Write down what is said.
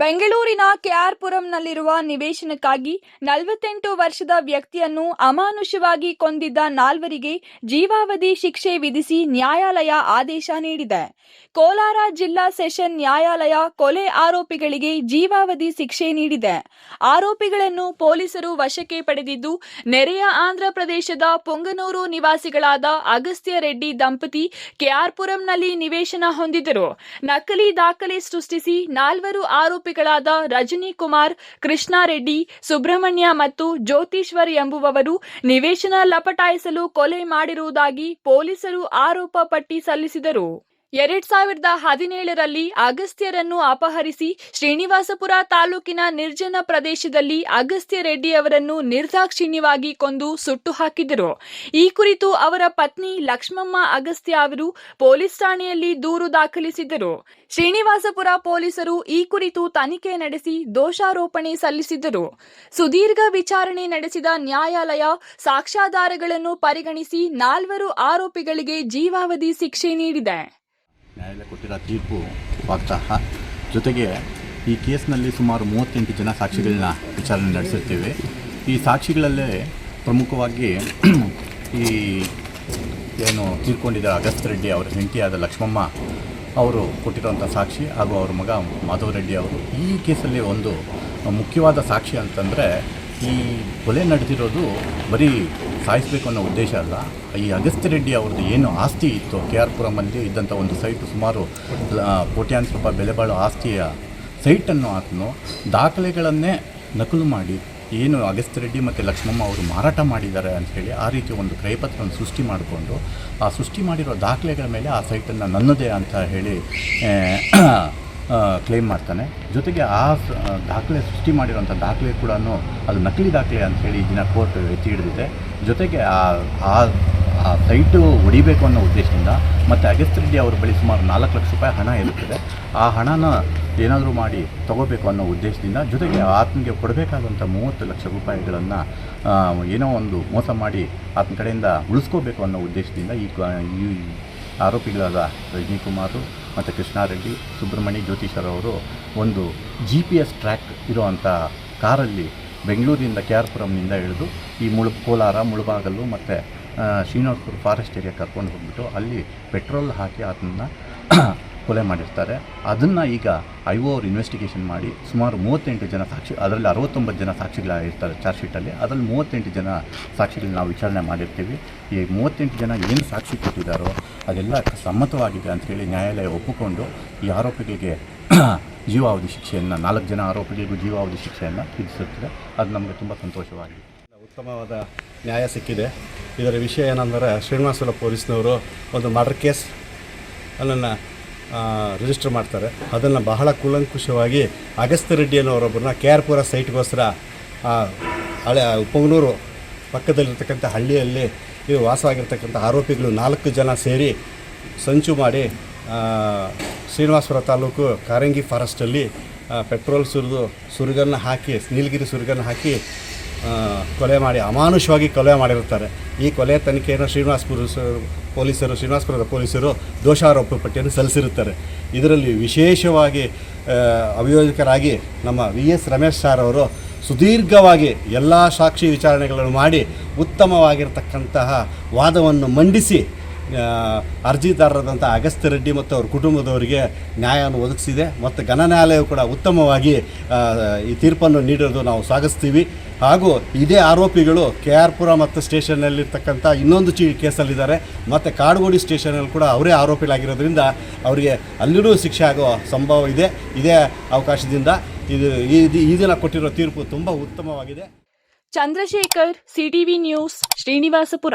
ಬೆಂಗಳೂರಿನ ಕೆಆರ್ಪುರಂನಲ್ಲಿರುವ ನಿವೇಶನಕ್ಕಾಗಿ ನಲವತ್ತೆಂಟು ವರ್ಷದ ವ್ಯಕ್ತಿಯನ್ನು ಅಮಾನುಷವಾಗಿ ಕೊಂದಿದ್ದ ನಾಲ್ವರಿಗೆ ಜೀವಾವಧಿ ಶಿಕ್ಷೆ ವಿಧಿಸಿ ನ್ಯಾಯಾಲಯ ಆದೇಶ ನೀಡಿದೆ. ಕೋಲಾರ ಜಿಲ್ಲಾ ಸೆಷನ್ ನ್ಯಾಯಾಲಯ ಕೊಲೆ ಆರೋಪಿಗಳಿಗೆ ಜೀವಾವಧಿ ಶಿಕ್ಷೆ ನೀಡಿದೆ. ಆರೋಪಿಗಳನ್ನು ಪೊಲೀಸರು ವಶಕ್ಕೆ ಪಡೆದಿದ್ದು, ನೆರೆಯ ಆಂಧ್ರ ಪ್ರದೇಶದ ಪೊಂಗನೂರು ನಿವಾಸಿಗಳಾದ ಅಗಸ್ತ್ಯ ರೆಡ್ಡಿ ದಂಪತಿ ಕೆಆರ್ಪುರಂನಲ್ಲಿ ನಿವೇಶನ ಹೊಂದಿದ್ದರು. ನಕಲಿ ದಾಖಲೆ ಸೃಷ್ಟಿಸಿ ನಾಲ್ವರು ಆರೋಪಿಗಳಾದ ರಜನಿ ಕುಮಾರ್ ಕೃಷ್ಣಾರೆಡ್ಡಿ, ಸುಬ್ರಹ್ಮಣ್ಯ ಮತ್ತು ಜ್ಯೋತೀಶ್ವರ್ ಎಂಬುವವರು ನಿವೇಶನ ಲಪಟಾಯಿಸಲು ಕೊಲೆ ಮಾಡಿರುವುದಾಗಿ ಪೊಲೀಸರು ಆರೋಪ ಪಟ್ಟಿ ಸಲ್ಲಿಸಿದರು. ಎರಡ್ ಸಾವಿರದ ಹದಿನೇಳರಲ್ಲಿ ಅಗಸ್ತ್ಯರನ್ನು ಅಪಹರಿಸಿ ಶ್ರೀನಿವಾಸಪುರ ತಾಲೂಕಿನ ನಿರ್ಜನ ಪ್ರದೇಶದಲ್ಲಿ ಅಗಸ್ತ್ಯ ರೆಡ್ಡಿ ಅವರನ್ನು ನಿರ್ದಾಕ್ಷಿಣ್ಯವಾಗಿ ಕೊಂದು ಸುಟ್ಟು ಹಾಕಿದರು. ಈ ಕುರಿತು ಅವರ ಪತ್ನಿ ಲಕ್ಷ್ಮಮ್ಮ ಅಗಸ್ತ್ಯ ಅವರು ಪೊಲೀಸ್ ಠಾಣೆಯಲ್ಲಿ ದೂರು ದಾಖಲಿಸಿದರು ಶ್ರೀನಿವಾಸಪುರ ಪೊಲೀಸರು ಈ ಕುರಿತು ತನಿಖೆ ನಡೆಸಿ ದೋಷಾರೋಪಣೆ ಸಲ್ಲಿಸಿದರು ಸುದೀರ್ಘ ವಿಚಾರಣೆ ನಡೆಸಿದ ನ್ಯಾಯಾಲಯ ಸಾಕ್ಷ್ಯಾಧಾರಗಳನ್ನು ಪರಿಗಣಿಸಿ ನಾಲ್ವರು ಆರೋಪಿಗಳಿಗೆ ಜೀವಾವಧಿ ಶಿಕ್ಷೆ ನೀಡಿದೆ. ನ್ಯಾಯಾಲಯ ಕೊಟ್ಟಿರೋ ತೀರ್ಪು ವಾಗ್ದಾಹ. ಜೊತೆಗೆ ಈ ಕೇಸ್ನಲ್ಲಿ ಸುಮಾರು ಮೂವತ್ತೆಂಟು ಜನ ಸಾಕ್ಷಿಗಳನ್ನ ವಿಚಾರಣೆ ನಡೆಸಿರ್ತೀವಿ. ಈ ಸಾಕ್ಷಿಗಳಲ್ಲೇ ಪ್ರಮುಖವಾಗಿ ಈ ಏನು ತೀರ್ಕೊಂಡಿದ್ದ ಅಗಸ್ತ್ ರೆಡ್ಡಿ ಅವರ ಹೆಂಡತಿಯಾದ ಲಕ್ಷ್ಮಮ್ಮ ಅವರು ಕೊಟ್ಟಿರುವಂಥ ಸಾಕ್ಷಿ ಹಾಗೂ ಅವರ ಮಗ ಮಾಧವ ರೆಡ್ಡಿ ಅವರು ಈ ಕೇಸಲ್ಲಿ ಒಂದು ಮುಖ್ಯವಾದ ಸಾಕ್ಷಿ ಅಂತಂದರೆ ಈ ಕೊಲೆ ನಡೆದಿರೋದು ಬರೀ ಸಾಯಿಸಬೇಕು ಅನ್ನೋ ಉದ್ದೇಶ ಅಲ್ಲ. ಈ ಅಗಸ್ತ್ಯ ರೆಡ್ಡಿ ಅವ್ರದ್ದು ಏನು ಆಸ್ತಿ ಇತ್ತು ಕೆ ಆರ್ ಪುರಮಲ್ಲಿ ಇದ್ದಂಥ ಒಂದು ಸೈಟು ಸುಮಾರು ಕೋಟ್ಯಾಂತರ ರೂಪಾಯಿ ಬೆಲೆ ಬಾಳೋ ಆಸ್ತಿಯ ಸೈಟನ್ನು ಆತನು ದಾಖಲೆಗಳನ್ನೇ ನಕಲು ಮಾಡಿ ಏನು ಅಗಸ್ತ್ಯ ರೆಡ್ಡಿ ಮತ್ತು ಲಕ್ಷ್ಮಮ್ಮ ಅವರು ಮಾರಾಟ ಮಾಡಿದ್ದಾರೆ ಅಂಥೇಳಿ ಆ ರೀತಿ ಒಂದು ಕ್ರಯಪತ್ರವನ್ನು ಸೃಷ್ಟಿ ಮಾಡಿಕೊಂಡು, ಆ ಸೃಷ್ಟಿ ಮಾಡಿರೋ ದಾಖಲೆಗಳ ಮೇಲೆ ಆ ಸೈಟನ್ನು ನನ್ನದೇ ಅಂತ ಹೇಳಿ ಕ್ಲೇಮ್ ಮಾಡ್ತಾನೆ. ಜೊತೆಗೆ ಆ ದಾಖಲೆ ಸೃಷ್ಟಿ ಮಾಡಿರೋಂಥ ದಾಖಲೆ ಕೂಡ ಅದು ನಕಲಿ ದಾಖಲೆ ಅಂತ ಹೇಳಿ ದಿನ ಕೋರ್ಟ್ ಎತ್ತಿ ಹಿಡಿದಿದೆ. ಜೊತೆಗೆ ಆ ಆ ಆ ಸೈಟು ಹೊಡಿಬೇಕು ಅನ್ನೋ ಉದ್ದೇಶದಿಂದ ಮತ್ತು ಅಗಸ್ತ್ಯ ರೆಡ್ಡಿ ಅವ್ರ ಬಳಿ ಸುಮಾರು ನಾಲ್ಕು ಲಕ್ಷ ರೂಪಾಯಿ ಹಣ ಇರುತ್ತದೆ. ಆ ಹಣನ ಏನಾದರೂ ಮಾಡಿ ತಗೋಬೇಕು ಅನ್ನೋ ಉದ್ದೇಶದಿಂದ ಜೊತೆಗೆ ಆತನಿಗೆ ಕೊಡಬೇಕಾದಂಥ ಮೂವತ್ತು ಲಕ್ಷ ರೂಪಾಯಿಗಳನ್ನು ಏನೋ ಒಂದು ಮೋಸ ಮಾಡಿ ಆತನ ಕಡೆಯಿಂದ ಉಳಿಸ್ಕೋಬೇಕು ಅನ್ನೋ ಉದ್ದೇಶದಿಂದ ಈ ಆರೋಪಿಗಳಾದ ರಜನಿಕುಮಾರು ಮತ್ತು ಕೃಷ್ಣಾರೆಡ್ಡಿ, ಸುಬ್ರಹ್ಮಣ್ಯ ಜ್ಯೋತಿಷರ್ ಅವರು ಒಂದು ಜಿ ಪಿ ಎಸ್ ಟ್ರ್ಯಾಕ್ ಇರುವಂಥ ಕಾರಲ್ಲಿ ಬೆಂಗಳೂರಿಂದ ಕೆ ಆರ್ ಪುರಂನಿಂದ ಇಳಿದು ಈ ಮುಳು ಕೋಲಾರ, ಮುಳುಬಾಗಲು ಮತ್ತು ಶ್ರೀನಿವಾಸಪುರ ಫಾರೆಸ್ಟ್ ಏರಿಯಾ ಕರ್ಕೊಂಡು ಹೋಗ್ಬಿಟ್ಟು ಅಲ್ಲಿ ಪೆಟ್ರೋಲ್ ಹಾಕಿ ಅದನ್ನು ಕೊಲೆ ಮಾಡಿರ್ತಾರೆ. ಅದನ್ನು ಈಗ ಐ ಅವ್ರು ಇನ್ವೆಸ್ಟಿಗೇಷನ್ ಮಾಡಿ ಸುಮಾರು ಮೂವತ್ತೆಂಟು ಜನ ಸಾಕ್ಷಿ, ಅದರಲ್ಲಿ ಅರವತ್ತೊಂಬತ್ತು ಜನ ಸಾಕ್ಷಿಗಳಿರ್ತಾರೆ ಚಾರ್ಜ್ ಶೀಟಲ್ಲಿ ಅದರಲ್ಲಿ ಮೂವತ್ತೆಂಟು ಜನ ಸಾಕ್ಷಿಗಳನ್ನ ನಾವು ವಿಚಾರಣೆ ಮಾಡಿರ್ತೀವಿ. ಈ ಮೂವತ್ತೆಂಟು ಜನ ಏನು ಸಾಕ್ಷಿ ಕೊಟ್ಟಿದ್ದಾರೋ ಅದೆಲ್ಲ ಸಮ್ಮತವಾಗಿದೆ ಹೇಳಿ ನ್ಯಾಯಾಲಯ ಒಪ್ಪಿಕೊಂಡು ಈ ಆರೋಪಿಗಳಿಗೆ ಜೀವಾವಧಿ ಶಿಕ್ಷೆಯನ್ನು, ನಾಲ್ಕು ಜನ ಆರೋಪಿಗಳಿಗೂ ಜೀವಾವಧಿ ಶಿಕ್ಷೆಯನ್ನು ವಿಧಿಸುತ್ತದೆ. ಅದು ನಮಗೆ ತುಂಬ ಸಂತೋಷವಾಗಿದೆ. ಉತ್ತಮವಾದ ನ್ಯಾಯ ಸಿಕ್ಕಿದೆ. ಇದರ ವಿಷಯ ಏನಂದರೆ ಶ್ರೀನಿವಾಸಲ ಪೊಲೀಸ್ನವರು ಒಂದು ಮರ್ಡರ್ ಕೇಸ್ ಅಲ್ಲನ್ನು ರಿಜಿಸ್ಟರ್ ಮಾಡ್ತಾರೆ. ಅದನ್ನು ಬಹಳ ಕೂಲಂಕುಷವಾಗಿ ಅಗಸ್ತ್ಯ ರೆಡ್ಡಿ ಅನ್ನೋರೊಬ್ಬರನ್ನ ಕೆ ಆರ್ ಪುರ ಸೈಟ್ಗೋಸ್ಕರ ಹಳೆ ಉಪಗನೂರು ಪಕ್ಕದಲ್ಲಿರ್ತಕ್ಕಂಥ ಹಳ್ಳಿಯಲ್ಲಿ ಇವು ವಾಸವಾಗಿರ್ತಕ್ಕಂಥ ಆರೋಪಿಗಳು ನಾಲ್ಕು ಜನ ಸೇರಿ ಸಂಚು ಮಾಡಿ ಶ್ರೀನಿವಾಸಪುರ ತಾಲೂಕು ಕಾರಂಗಿ ಫಾರೆಸ್ಟಲ್ಲಿ ಪೆಟ್ರೋಲ್ ಸುರಿದು, ಸುರುಗನ್ನು ಹಾಕಿ, ನೀಲಗಿರಿ ಸುರುಗನ್ನು ಹಾಕಿ ಕೊಲೆ ಮಾಡಿ, ಅಮಾನುಷವಾಗಿ ಕೊಲೆ ಮಾಡಿರುತ್ತಾರೆ. ಈ ಕೊಲೆ ತನಿಖೆಯನ್ನು ಶ್ರೀನಿವಾಸ್ಪುರ ಪೊಲೀಸರು ಶ್ರೀನಿವಾಸಪುರದ ಪೊಲೀಸರು ದೋಷಾರೋಪ ಪಟ್ಟಿಯನ್ನು ಸಲ್ಲಿಸಿರುತ್ತಾರೆ. ಇದರಲ್ಲಿ ವಿಶೇಷವಾಗಿ ಅಭಿಯೋಜಕರಾಗಿ ನಮ್ಮ ವಿ ಎಸ್ ರಮೇಶ್ ಸಾರ್ ಅವರು ಸುದೀರ್ಘವಾಗಿ ಎಲ್ಲ ಸಾಕ್ಷಿ ವಿಚಾರಣೆಗಳನ್ನು ಮಾಡಿ ಉತ್ತಮವಾಗಿರ್ತಕ್ಕಂತಹ ವಾದವನ್ನು ಮಂಡಿಸಿ ಅರ್ಜಿದಾರರಾದಂಥ ಅಗಸ್ತ್ಯ ರೆಡ್ಡಿ ಮತ್ತು ಅವ್ರ ಕುಟುಂಬದವರಿಗೆ ನ್ಯಾಯವನ್ನು ಒದಗಿಸಿದೆ ಮತ್ತು ಘನ ಕೂಡ ಉತ್ತಮವಾಗಿ ಈ ತೀರ್ಪನ್ನು ನೀಡಿರೋದು ನಾವು ಸ್ವಾಗತಿಸ್ತೀವಿ. ಹಾಗೂ ಇದೇ ಆರೋಪಿಗಳು ಕೆ ಆರ್ ಪುರ ಮತ್ತು ಸ್ಟೇಷನ್ನಲ್ಲಿರ್ತಕ್ಕಂಥ ಇನ್ನೊಂದು ಚಿ ಕೇಸಲ್ಲಿದ್ದಾರೆ. ಮತ್ತು ಕಾಡುಗೋಡಿ ಸ್ಟೇಷನಲ್ಲಿ ಕೂಡ ಅವರೇ ಆರೋಪಿಗಳಾಗಿರೋದ್ರಿಂದ ಅವರಿಗೆ ಅಲ್ಲಿಯೂ ಶಿಕ್ಷೆ ಆಗೋ ಸಂಭವ ಇದೆ. ಇದೇ ಅವಕಾಶದಿಂದ ಇದು ಈ ದಿನ ಕೊಟ್ಟಿರೋ ತೀರ್ಪು ತುಂಬ ಉತ್ತಮವಾಗಿದೆ. Chandrashekhar, CTV news, Srinivaspur.